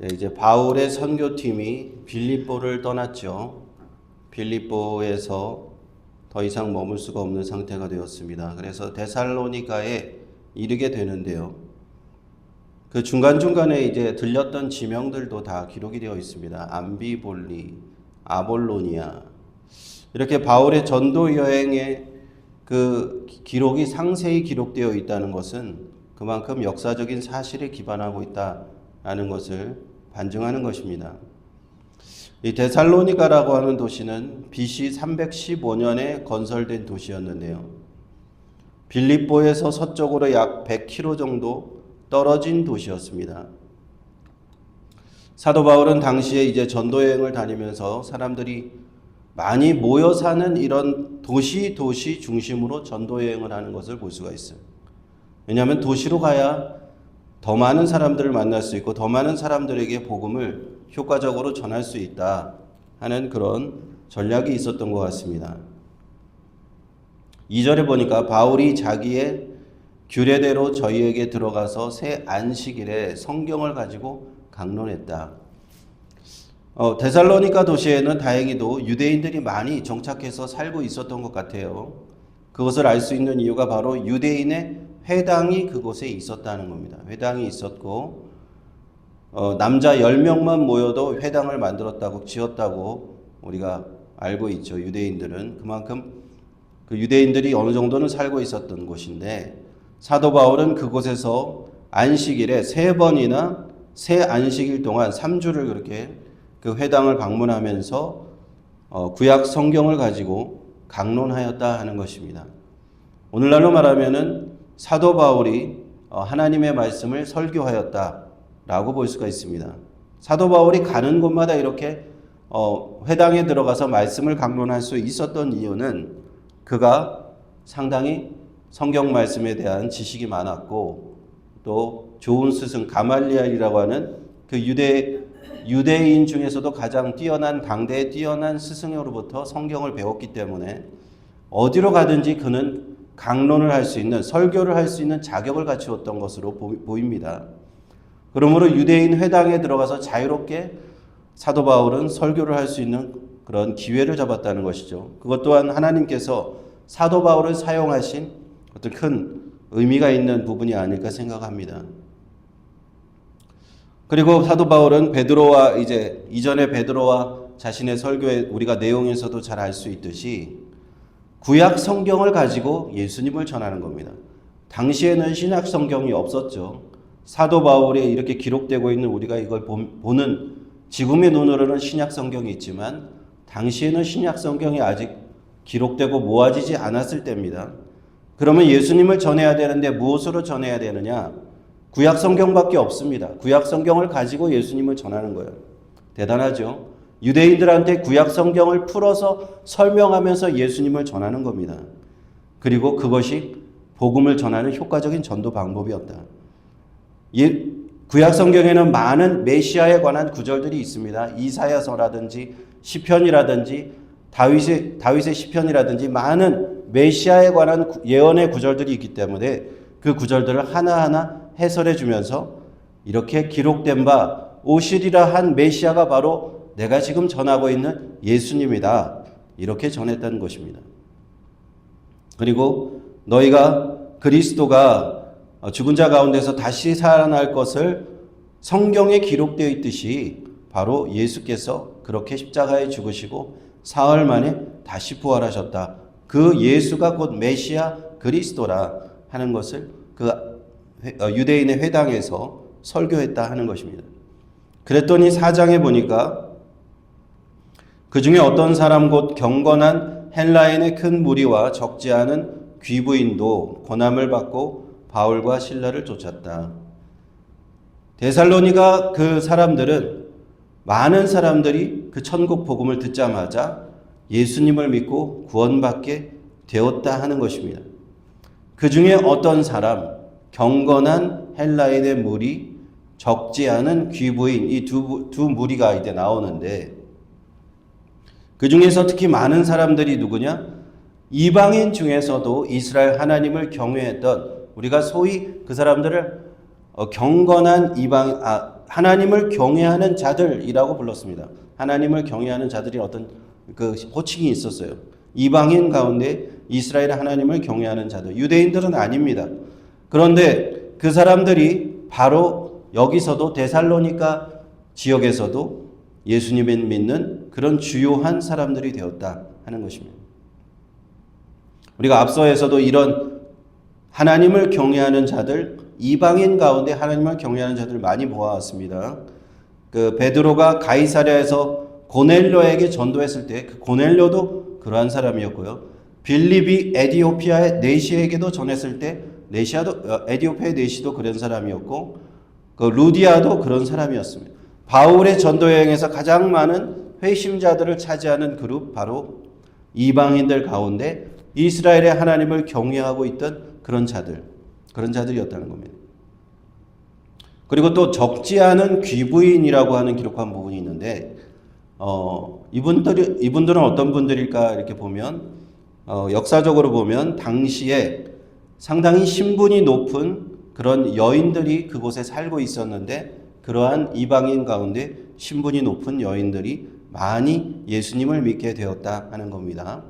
네, 이제 바울의 선교팀이 빌립보를 떠났죠. 빌립보에서 더 이상 머물 수가 없는 상태가 되었습니다. 그래서 데살로니가에 이르게 되는데요. 그 중간중간에 이제 들렸던 지명들도 다 기록이 되어 있습니다. 암비볼리, 아볼로니아. 이렇게 바울의 전도 여행의 그 기록이 상세히 기록되어 있다는 것은 그만큼 역사적인 사실에 기반하고 있다라는 것을 반증하는 것입니다. 이 데살로니가라고 하는 도시는 BC 315년에 건설된 도시였는데요. 빌립보에서 서쪽으로 약 100km 정도 떨어진 도시였습니다. 사도 바울은 당시에 이제 전도 여행을 다니면서 사람들이 많이 모여 사는 이런 도시 도시 중심으로 전도 여행을 하는 것을 볼 수가 있어요. 왜냐하면 도시로 가야 더 많은 사람들을 만날 수 있고 더 많은 사람들에게 복음을 효과적으로 전할 수 있다 하는 그런 전략이 있었던 것 같습니다. 2절에 보니까 바울이 자기의 규례대로 저희에게 들어가서 새 안식일에 성경을 가지고 강론했다. 어, 데살로니가 도시에는 다행히도 유대인들이 많이 정착해서 살고 있었던 것 같아요. 그것을 알 수 있는 이유가 바로 유대인의 회당이 그곳에 있었다는 겁니다. 회당이 있었고 어, 남자 10명만 모여도 회당을 만들었다고 지었다고 우리가 알고 있죠. 유대인들은 그만큼 그 유대인들이 어느 정도는 살고 있었던 곳인데 사도 바울은 그곳에서 안식일에 세 번이나 세 안식일 동안 3주를 그렇게 그 회당을 방문하면서 어, 구약 성경을 가지고 강론하였다 하는 것입니다. 오늘날로 말하면은 사도 바울이 어, 하나님의 말씀을 설교하였다라고 볼 수가 있습니다. 사도 바울이 가는 곳마다 이렇게 어, 회당에 들어가서 말씀을 강론할 수 있었던 이유는 그가 상당히 성경 말씀에 대한 지식이 많았고 또 좋은 스승 가말리엘이라고 하는 그 유대 유대인 중에서도 가장 뛰어난 당대에 뛰어난 스승으로부터 성경을 배웠기 때문에 어디로 가든지 그는 강론을 할 수 있는 설교를 할 수 있는 자격을 갖추었던 것으로 보입니다. 그러므로 유대인 회당에 들어가서 자유롭게 사도 바울은 설교를 할 수 있는 그런 기회를 잡았다는 것이죠. 그것 또한 하나님께서 사도 바울을 사용하신 어떤 큰 의미가 있는 부분이 아닐까 생각합니다. 그리고 사도 바울은 베드로와 이제 이전에 베드로와 자신의 설교에 우리가 내용에서도 잘 알 수 있듯이 구약 성경을 가지고 예수님을 전하는 겁니다. 당시에는 신약 성경이 없었죠. 사도 바울이 이렇게 기록되고 있는 우리가 이걸 보는 지금의 눈으로는 신약 성경이 있지만 당시에는 신약 성경이 아직 기록되고 모아지지 않았을 때입니다. 그러면 예수님을 전해야 되는데 무엇으로 전해야 되느냐? 구약 성경밖에 없습니다. 구약 성경을 가지고 예수님을 전하는 거예요. 대단하죠? 유대인들한테 구약 성경을 풀어서 설명하면서 예수님을 전하는 겁니다. 그리고 그것이 복음을 전하는 효과적인 전도 방법이었다. 예, 구약 성경에는 많은 메시아에 관한 구절들이 있습니다. 이사야서라든지 시편이라든지 다윗의 다윗의 시편이라든지 많은 메시아에 관한 예언의 구절들이 있기 때문에 그 구절들을 하나하나 해설해 주면서 이렇게 기록된 바 오시리라 한 메시아가 바로 내가 지금 전하고 있는 예수님이다. 이렇게 전했다는 것입니다. 그리고 너희가 그리스도가 죽은 자 가운데서 다시 살아날 것을 성경에 기록되어 있듯이 바로 예수께서 그렇게 십자가에 죽으시고 사흘 만에 다시 부활하셨다. 그 예수가 곧 메시아 그리스도라 하는 것을 그 어, 유대인의 회당에서 설교했다 하는 것입니다. 그랬더니 사장에 보니까 그 중에 어떤 사람 곧 경건한 헬라인의 큰 무리와 적지 않은 귀부인도 고난을 받고 바울과 신라를 쫓았다. 데살로니가 그 사람들은 많은 사람들이 그 천국 복음을 듣자마자 예수님을 믿고 구원받게 되었다 하는 것입니다. 그 중에 어떤 사람, 경건한 헬라인의 무리, 적지 않은 귀부인 이 두 두 무리가 이제 나오는데 그 중에서 특히 많은 사람들이 누구냐? 이방인 중에서도 이스라엘 하나님을 경외했던 우리가 소위 그 사람들을 어, 경건한 이방 아, 하나님을 경외하는 자들이라고 불렀습니다. 하나님을 경외하는 자들이 어떤 그 호칭이 있었어요. 이방인 가운데 이스라엘 하나님을 경외하는 자들. 유대인들은 아닙니다. 그런데 그 사람들이 바로 여기서도 데살로니가 지역에서도 예수님을 믿는 그런 주요한 사람들이 되었다 하는 것입니다. 우리가 앞서에서도 이런 하나님을 경외하는 자들, 이방인 가운데 하나님을 경외하는 자들 많이 보아왔습니다. 그 베드로가 가이사랴에서 고넬료에게 전도했을 때 그 고넬료도 그러한 사람이었고요. 빌립이 에디오피아의 네시에게도 전했을 때 네시아도 어, 에디오피아의 네시도 그런 사람이었고 그 루디아도 그런 사람이었습니다. 바울의 전도 여행에서 가장 많은 회심자들을 차지하는 그룹 바로 이방인들 가운데 이스라엘의 하나님을 경외하고 있던 그런 자들, 그런 자들이었다는 겁니다. 그리고 또 적지 않은 귀부인이라고 하는 기록한 부분이 있는데, 어, 이분들이, 이분들은 어떤 분들일까 이렇게 보면, 어, 역사적으로 보면 당시에 상당히 신분이 높은 그런 여인들이 그곳에 살고 있었는데, 그러한 이방인 가운데 신분이 높은 여인들이 많이 예수님을 믿게 되었다 하는 겁니다.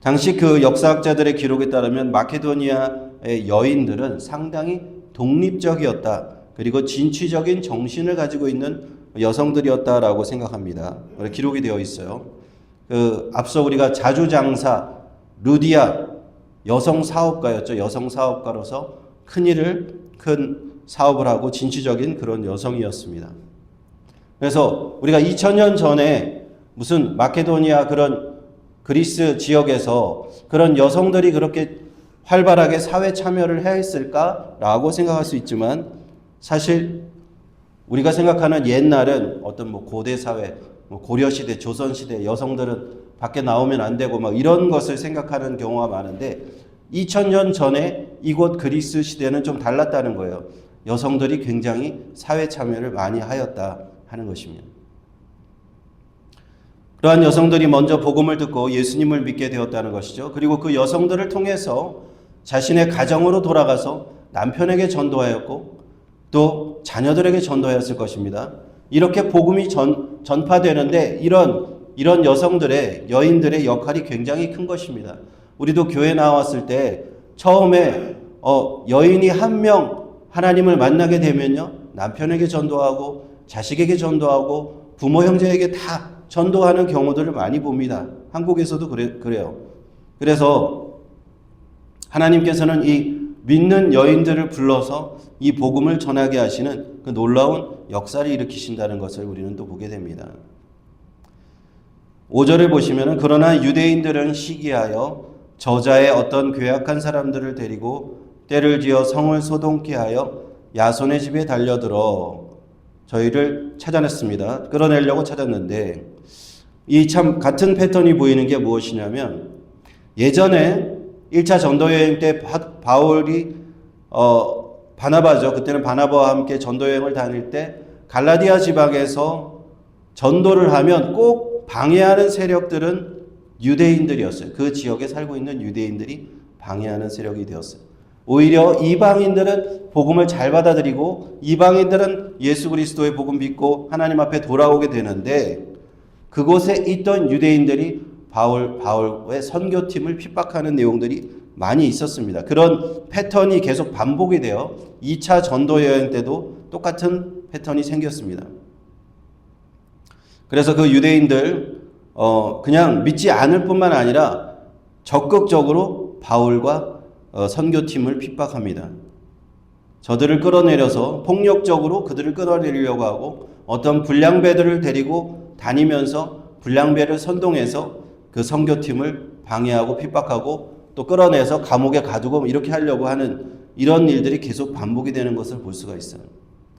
당시 그 역사학자들의 기록에 따르면 마케도니아의 여인들은 상당히 독립적이었다. 그리고 진취적인 정신을 가지고 있는 여성들이었다라고 생각합니다. 기록이 되어 있어요. 그 앞서 우리가 자주장사 루디아 여성 사업가였죠. 여성 사업가로서 큰 일을 큰 사업을 하고 진취적인 그런 여성이었습니다. 그래서 우리가 2000년 전에 무슨 마케도니아 그런 그리스 지역에서 그런 여성들이 그렇게 활발하게 사회 참여를 해야 했을까라고 생각할 수 있지만 사실 우리가 생각하는 옛날은 어떤 뭐 고대 사회, 뭐 고려 시대, 조선 시대 여성들은 밖에 나오면 안 되고 막 이런 것을 생각하는 경우가 많은데 2000년 전에 이곳 그리스 시대는 좀 달랐다는 거예요. 여성들이 굉장히 사회 참여를 많이 하였다 하는 것입니다. 그러한 여성들이 먼저 복음을 듣고 예수님을 믿게 되었다는 것이죠. 그리고 그 여성들을 통해서 자신의 가정으로 돌아가서 남편에게 전도하였고 또 자녀들에게 전도하였을 것입니다. 이렇게 복음이 전, 전파되는데 이런 이런 여성들의 여인들의 역할이 굉장히 큰 것입니다. 우리도 교회 나왔을 때 처음에 어, 여인이 한 명 하나님을 만나게 되면요 남편에게 전도하고 자식에게 전도하고 부모 형제에게 다 전도하는 경우들을 많이 봅니다. 한국에서도 그래, 그래요. 그래서 하나님께서는 이 믿는 여인들을 불러서 이 복음을 전하게 하시는 그 놀라운 역사를 일으키신다는 것을 우리는 또 보게 됩니다. 5절을 보시면 그러나 유대인들은 시기하여 저자의 어떤 괴악한 사람들을 데리고 때를 지어 성을 소동케 하여 야손의 집에 달려들어 저희를 찾아냈습니다. 끌어내려고 찾았는데 이 참 같은 패턴이 보이는 게 무엇이냐면 예전에 1차 전도 여행 때 바울이 어 바나바죠. 그때는 바나바와 함께 전도 여행을 다닐 때 갈라디아 지방에서 전도를 하면 꼭 방해하는 세력들은 유대인들이었어요. 그 지역에 살고 있는 유대인들이 방해하는 세력이 되었어요. 오히려 이방인들은 복음을 잘 받아들이고 이방인들은 예수 그리스도의 복음 믿고 하나님 앞에 돌아오게 되는데 그곳에 있던 유대인들이 바울 바울의 선교팀을 핍박하는 내용들이 많이 있었습니다. 그런 패턴이 계속 반복이 되어 2차 전도 여행 때도 똑같은 패턴이 생겼습니다. 그래서 그 유대인들 어 그냥 믿지 않을 뿐만 아니라 적극적으로 바울과 어 선교팀을 핍박합니다. 저들을 끌어내려서 폭력적으로 그들을 끌어내리려고 하고 어떤 불량배들을 데리고 다니면서 불량배를 선동해서 그 선교팀을 방해하고 핍박하고 또 끌어내서 감옥에 가두고 이렇게 하려고 하는 이런 일들이 계속 반복이 되는 것을 볼 수가 있어요.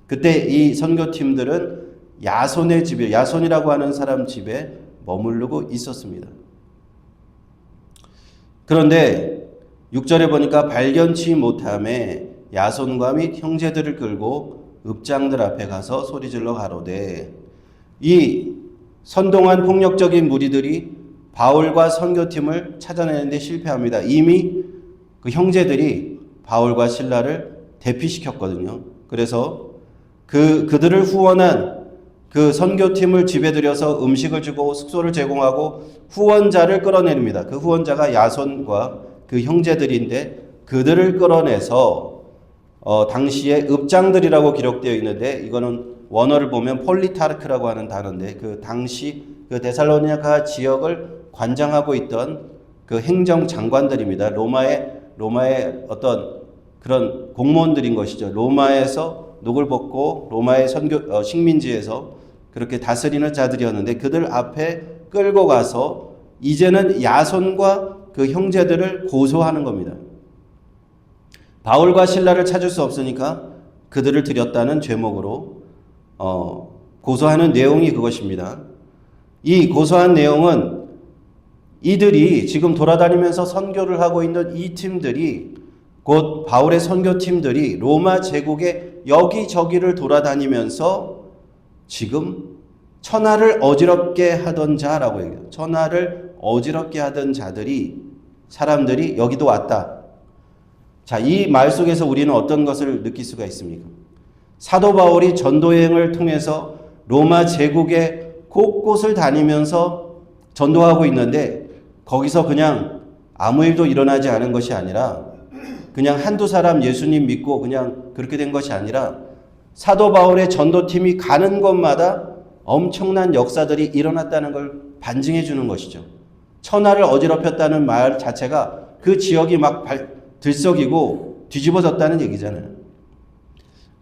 그때 이 선교팀들은 야손의 집에 야손이라고 하는 사람 집에 머무르고 있었습니다. 그런데 6절에 보니까 발견치 못함에 야손과 및 형제들을 끌고 읍장들 앞에 가서 소리질러 가로되 이 선동한 폭력적인 무리들이 바울과 선교팀을 찾아내는데 실패합니다. 이미 그 형제들이 바울과 신라를 대피시켰거든요. 그래서 그 그들을 후원한 그 선교팀을 집에 들여서 음식을 주고 숙소를 제공하고 후원자를 끌어내립니다. 그 후원자가 야손과 그 형제들인데 그들을 끌어내서 어, 당시에 읍장들이라고 기록되어 있는데 이거는 원어를 보면 폴리타르크라고 하는 단어인데 그 당시 그 데살로니가 지역을 관장하고 있던 그 행정 장관들입니다. 로마의 로마의 어떤 그런 공무원들인 것이죠. 로마에서 녹을 벗고 로마의 선교 어, 식민지에서 그렇게 다스리는 자들이었는데 그들 앞에 끌고 가서 이제는 야손과 그 형제들을 고소하는 겁니다. 바울과 신라를 찾을 수 없으니까 그들을 들였다는 죄목으로 어, 고소하는 내용이 그것입니다. 이 고소한 내용은 이들이 지금 돌아다니면서 선교를 하고 있는 이 팀들이 곧 바울의 선교팀들이 로마 제국의 여기저기를 돌아다니면서 지금 천하를 어지럽게 하던 자라고 얘기해요. 천하를 어지럽게 하던 자들이 사람들이 여기도 왔다. 자, 이 말 속에서 우리는 어떤 것을 느낄 수가 있습니까? 사도 바울이 전도 여행을 통해서 로마 제국의 곳곳을 다니면서 전도하고 있는데 거기서 그냥 아무 일도 일어나지 않은 것이 아니라 그냥 한두 사람 예수님 믿고 그냥 그렇게 된 것이 아니라 사도 바울의 전도팀이 가는 곳마다 엄청난 역사들이 일어났다는 걸 반증해 주는 것이죠. 천하를 어지럽혔다는 말 자체가 그 지역이 막 발, 들썩이고 뒤집어졌다는 얘기잖아요.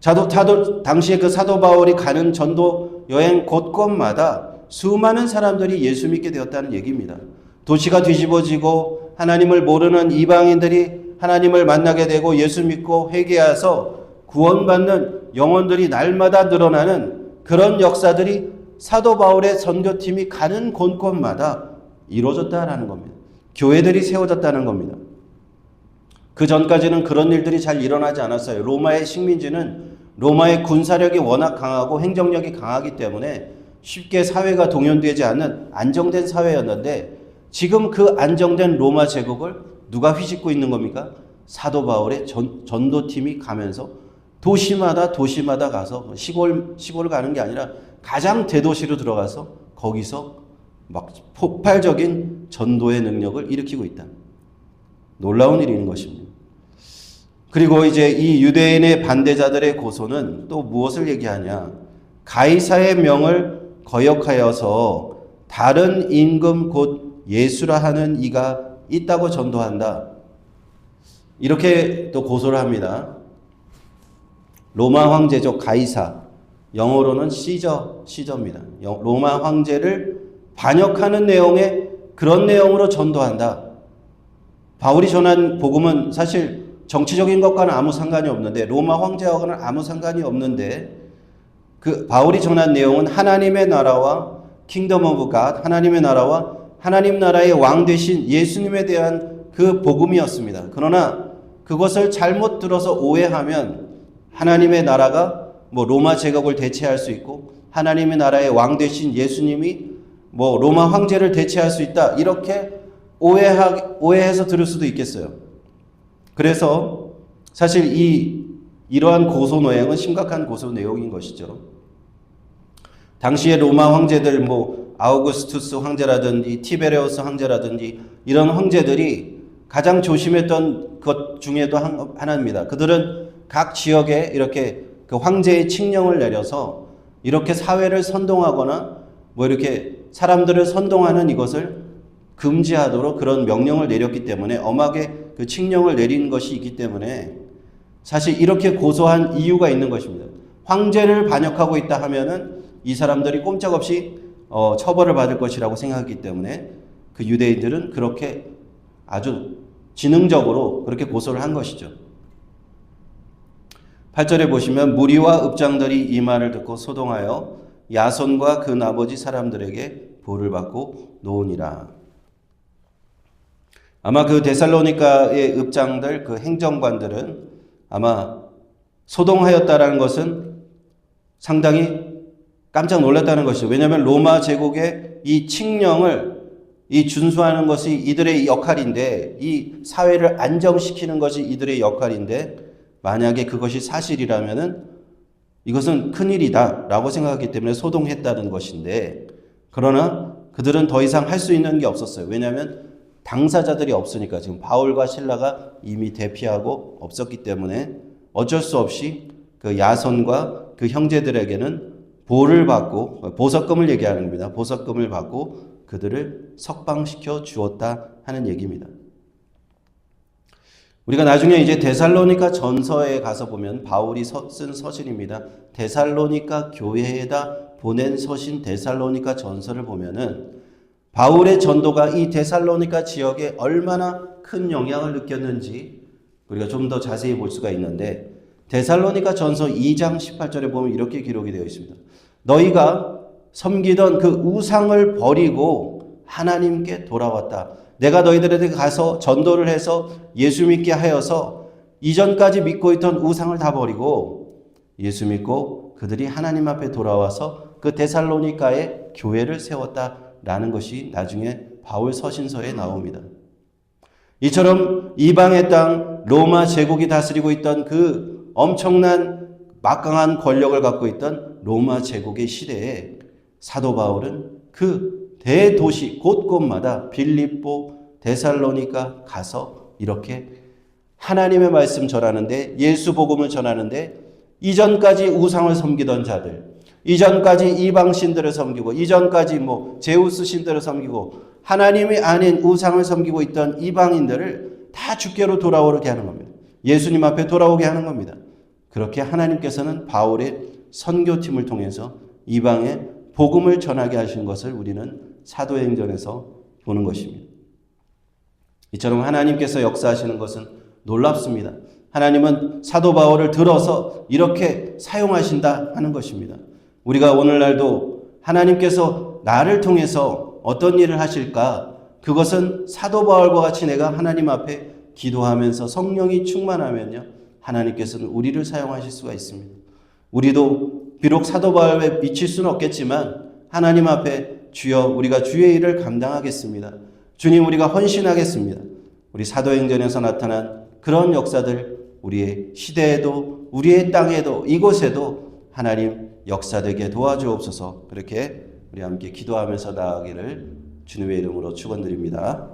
자도, 타도, 당시에 그 사도 바울이 가는 전도 여행 곳곳마다 수많은 사람들이 예수 믿게 되었다는 얘기입니다. 도시가 뒤집어지고 하나님을 모르는 이방인들이 하나님을 만나게 되고 예수 믿고 회개해서 구원받는 영혼들이 날마다 늘어나는 그런 역사들이 사도 바울의 선교팀이 가는 곳곳마다 이루어졌다라는 겁니다. 교회들이 세워졌다는 겁니다. 그 전까지는 그런 일들이 잘 일어나지 않았어요. 로마의 식민지는 로마의 군사력이 워낙 강하고 행정력이 강하기 때문에 쉽게 사회가 동요되지 않는 안정된 사회였는데 지금 그 안정된 로마 제국을 누가 휘짓고 있는 겁니까? 사도 바울의 전, 전도팀이 가면서 도시마다 도시마다 가서 뭐 시골 시골 가는 게 아니라 가장 대도시로 들어가서 거기서 막 폭발적인 전도의 능력을 일으키고 있다. 놀라운 일인 것입니다. 그리고 이제 이 유대인의 반대자들의 고소는 또 무엇을 얘기하냐? 가이사의 명을 거역하여서 다른 임금 곧 예수라 하는 이가 있다고 전도한다. 이렇게 또 고소를 합니다. 로마 황제죠 가이사. 영어로는 시저, 시저입니다. 로마 황제를 반역하는 내용의 그런 내용으로 전도한다. 바울이 전한 복음은 사실 정치적인 것과는 아무 상관이 없는데 로마 황제하고는 아무 상관이 없는데 그 바울이 전한 내용은 하나님의 나라와 킹덤 오브 갓 하나님의 나라와 하나님 나라의 왕 되신 예수님에 대한 그 복음이었습니다. 그러나 그것을 잘못 들어서 오해하면 하나님의 나라가 뭐 로마 제국을 대체할 수 있고 하나님의 나라의 왕 되신 예수님이 뭐 로마 황제를 대체할 수 있다. 이렇게 오해하, 오해해서 들을 수도 있겠어요. 그래서 사실 이 이러한 고소 내용은 심각한 고소 내용인 것이죠. 당시에 로마 황제들 뭐 아우구스투스 황제라든지 티베레오스 황제라든지 이런 황제들이 가장 조심했던 것 중에도 하나입니다. 그들은 각 지역에 이렇게 그 황제의 칙령을 내려서 이렇게 사회를 선동하거나 뭐 이렇게 사람들을 선동하는 이것을 금지하도록 그런 명령을 내렸기 때문에 엄하게 그 칙령을 내린 것이 있기 때문에 사실 이렇게 고소한 이유가 있는 것입니다. 황제를 반역하고 있다 하면은 이 사람들이 꼼짝없이 어, 처벌을 받을 것이라고 생각하기 때문에 그 유대인들은 그렇게 아주 지능적으로 그렇게 고소를 한 것이죠. 8절에 보시면 무리와 읍장들이 이 말을 듣고 소동하여 야손과 그 나머지 사람들에게 벌을 받고 노으니라. 아마 그 데살로니카의 읍장들, 그 행정관들은 아마 소동하였다라는 것은 상당히 깜짝 놀랐다는 것이죠. 왜냐하면 로마 제국의 이 칙령을 이 준수하는 것이 이들의 역할인데 이 사회를 안정시키는 것이 이들의 역할인데 만약에 그것이 사실이라면은 이것은 큰일이다 라고 생각했기 때문에 소동했다는 것인데 그러나 그들은 더 이상 할 수 있는 게 없었어요. 왜냐하면 당사자들이 없으니까 지금 바울과 신라가 이미 대피하고 없었기 때문에 어쩔 수 없이 그 야손과 그 형제들에게는 보를 받고 보석금을 얘기하는 겁니다. 보석금을 받고 그들을 석방시켜 주었다 하는 얘기입니다. 우리가 나중에 이제 데살로니가 전서에 가서 보면 바울이 서- 쓴 서신입니다. 데살로니가 교회에다 보낸 서신 데살로니가 전서를 보면은 바울의 전도가 이 데살로니가 지역에 얼마나 큰 영향을 느꼈는지 우리가 좀 더 자세히 볼 수가 있는데 데살로니가 전서 2장 18절에 보면 이렇게 기록이 되어 있습니다. 너희가 섬기던 그 우상을 버리고 하나님께 돌아왔다. 내가 너희들에게 가서 전도를 해서 예수 믿게 하여서 이전까지 믿고 있던 우상을 다 버리고 예수 믿고 그들이 하나님 앞에 돌아와서 그 데살로니가에 교회를 세웠다라는 것이 나중에 바울 서신서에 나옵니다. 이처럼 이방의 땅 로마 제국이 다스리고 있던 그 엄청난 막강한 권력을 갖고 있던 로마 제국의 시대에 사도 바울은 그 대도시 곳곳마다 빌립보, 데살로니가 가서 이렇게 하나님의 말씀 전하는데 예수 복음을 전하는데 이전까지 우상을 섬기던 자들, 이전까지 이방 신들을 섬기고 이전까지 뭐 제우스 신들을 섬기고 하나님이 아닌 우상을 섬기고 있던 이방인들을 다 주께로 돌아오게 하는 겁니다. 예수님 앞에 돌아오게 하는 겁니다. 그렇게 하나님께서는 바울의 선교팀을 통해서 이방에 복음을 전하게 하신 것을 우리는 사도행전에서 보는 것입니다. 이처럼 하나님께서 역사하시는 것은 놀랍습니다. 하나님은 사도 바울을 들어서 이렇게 사용하신다 하는 것입니다. 우리가 오늘날도 하나님께서 나를 통해서 어떤 일을 하실까? 그것은 사도 바울과 같이 내가 하나님 앞에 기도하면서 성령이 충만하면요. 하나님께서는 우리를 사용하실 수가 있습니다. 우리도 비록 사도 바울에 미칠 수는 없겠지만 하나님 앞에 주여 우리가 주의 일을 감당하겠습니다. 주님 우리가 헌신하겠습니다. 우리 사도행전에서 나타난 그런 역사들 우리의 시대에도 우리의 땅에도 이곳에도 하나님 역사되게 도와주옵소서 그렇게 우리 함께 기도하면서 나아가기를 주님의 이름으로 축원드립니다.